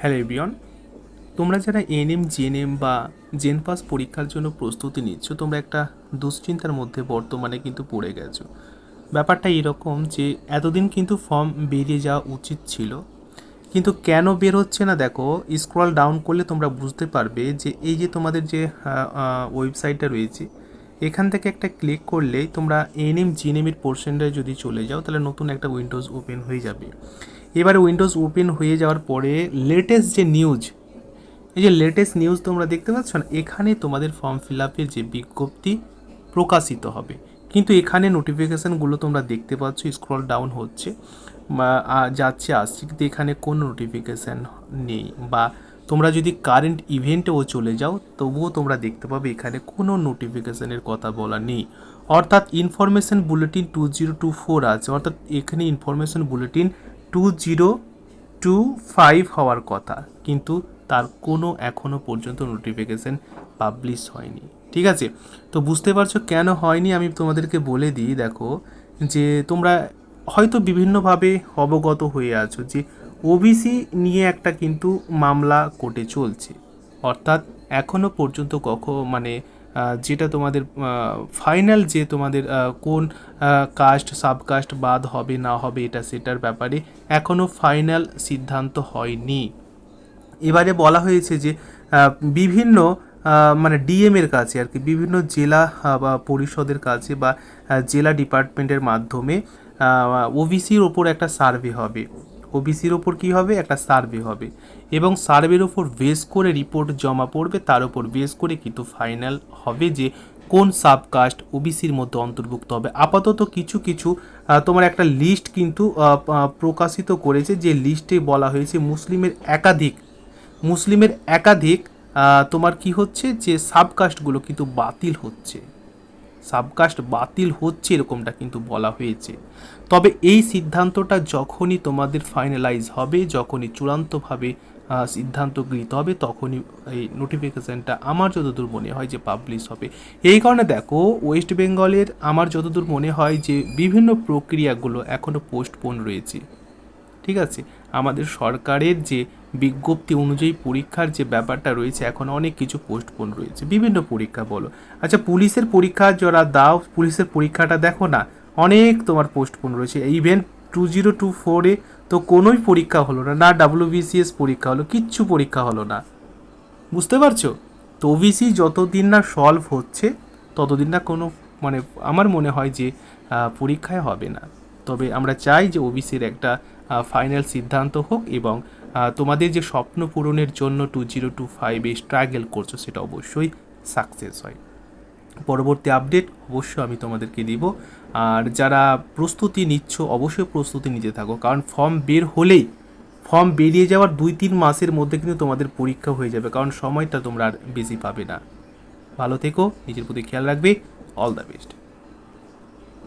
Hello everyone, তোমরা যারা ANM GNM বা জেন পাস পরীক্ষার জন্য প্রস্তুতি নিচ্ছ, তোমরা একটা দুশ্চিন্তার মধ্যে বর্তমানে কিন্তু পড়ে গেছো। ব্যাপারটা এরকম যে এতদিন কিন্তু ফর্ম বেরিয়ে যাওয়া উচিত ছিল, কিন্তু কেন বের হচ্ছে না দেখো, স্ক্রল ডাউন করলে তোমরা বুঝতে পারবে যে এই যে তোমাদের যে ওয়েবসাইটটা রয়েছে, এখান থেকে একটা ক্লিক করলেই তোমরা এনএম জিএনএমের পোর্শনটায় যদি চলে যাও, তাহলে নতুন একটা উইন্ডোজ ওপেন হয়ে যাবে। এবারে উইন্ডোজ ওপেন হয়ে যাওয়ার পরে লেটেস্ট যে নিউজ এই যে লেটেস্ট নিউজ তোমরা দেখতে পাচ্ছ না, এখানে তোমাদের ফর্ম ফিল আপের যে বিজ্ঞপ্তি প্রকাশিত হবে। কিন্তু এখানে নোটিফিকেশানগুলো তোমরা দেখতে পাচ্ছ স্ক্রল ডাউন হচ্ছে যাচ্ছে, আসছে, কিন্তু এখানে কোনো নোটিফিকেশান নেই। বা, তোমরা যদি কারেন্ট ইভেন্টেও চলে যাও, তবুও তোমরা দেখতে পাবে এখানে কোনো নোটিফিকেশানের কথা বলা নেই। অর্থাৎ information bulletin two zero two four আছে, অর্থাৎ এখানে information bulletin two zero two five হওয়ার কথা, কিন্তু তার কোনো এখনও পর্যন্ত নোটিফিকেশান পাবলিশ হয়নি। ঠিক আছে? তো বুঝতে পারছ কেন হয়নি? আমি তোমাদেরকে বলে দিই, দেখো, যে তোমরা হয়তো বিভিন্নভাবে অবগত হয়ে আছো যে ওবিসি নিয়ে একটা কিন্তু মামলা কোর্টে চলছে। অর্থাৎ এখনও পর্যন্ত কখন মানে যেটা তোমাদের ফাইনাল যে তোমাদের কোন কাস্ট সাবকাস্ট বাদ হবে, না হবে, এটা সেটার ব্যাপারে এখনও ফাইনাল সিদ্ধান্ত হয়নি। এবারে বলা হয়েছে যে বিভিন্ন মানে ডিএম এর কাছে আর কি, বিভিন্ন জেলা বা পরিষদের কাছে বা জেলা ডিপার্টমেন্টের মাধ্যমে ওবিসির ওপর একটা সার্ভে হবে। ওবিসির ওপর কি হবে? একটা সার্ভে হবে। এবং সার্ভের ওপর বেস করে রিপোর্ট জমা পড়বে, তার উপর বেস করে কিন্তু ফাইনাল হবে যে কোন সাবকাস্ট ওবিসির মধ্যে অন্তর্ভুক্ত হবে। আপাতত কিছু কিছু তোমার একটা লিস্ট কিন্তু প্রকাশিত করেছে যে লিস্টে বলা হয়েছে মুসলিমের একাধিক মুসলিমের একাধিক তোমার কি হচ্ছে? যে সাবকাস্টগুলো কিন্তু বাতিল হচ্ছে। সাবকাস্ট বাতিল হচ্ছে এরকমটা কিন্তু বলা হয়েছে। তবে এই সিদ্ধান্তটা যখনই তোমাদের ফাইনালাইজ হবে, যখনই চূড়ান্তভাবে সিদ্ধান্ত গৃহীত হবে, তখনই এই নোটিফিকেশানটা আমার যতদূর মনে হয় যে পাবলিশ হবে। এই কারণে দেখো ওয়েস্ট বেঙ্গলের আমার যতদূর মনে হয় যে বিভিন্ন প্রক্রিয়াগুলো এখনও পোস্টপোন রয়েছে। ঠিক আছে? আমাদের সরকারের যে বিজ্ঞপ্তি অনুযায়ী পরীক্ষার যে ব্যাপারটা রয়েছে, এখন অনেক কিছু পোস্টপোন রয়েছে। বিভিন্ন পরীক্ষা বলো। আচ্ছা পুলিশের পরীক্ষা যারা দাও, পুলিশের পরীক্ষাটা দেখো না, অনেক তোমার পোস্টপোন রয়েছে। ইভেন টু জিরো টু ফোরে তো কোনোই পরীক্ষা হলো না না ডাব্লিউবিসিএস পরীক্ষা হলো, কিচ্ছু পরীক্ষা হলো না। বুঝতে পারছ? তো ওবিসি যতদিন না সলভ হচ্ছে, ততদিন না কোনো মানে আমার মনে হয় যে পরীক্ষায় হবে না। তবে আমরা চাই যে ওবিসির একটা ফাইনাল সিদ্ধান্ত হোক এবং তোমাদের যে স্বপ্ন পূরণের জন্য টু জিরো টু ফাইভে স্ট্রাগল করছ সেটা অবশ্যই সাকসেস হয়। পরবর্তী আপডেট অবশ্যই আমি তোমাদেরকে দিব। আর যারা প্রস্তুতি নিচ্ছ, অবশ্যই প্রস্তুতি নিতে থাকো, কারণ ফর্ম বের হলেই ফর্ম বেরিয়ে যাওয়ার দুই তিন মাসের মধ্যে কিন্তু তোমাদের পরীক্ষা হয়ে যাবে, কারণ সময়টা তোমরা আর বেশি পাবে না। ভালো থেকো, নিজের প্রতি খেয়াল রাখবে অল দ্য বেস্ট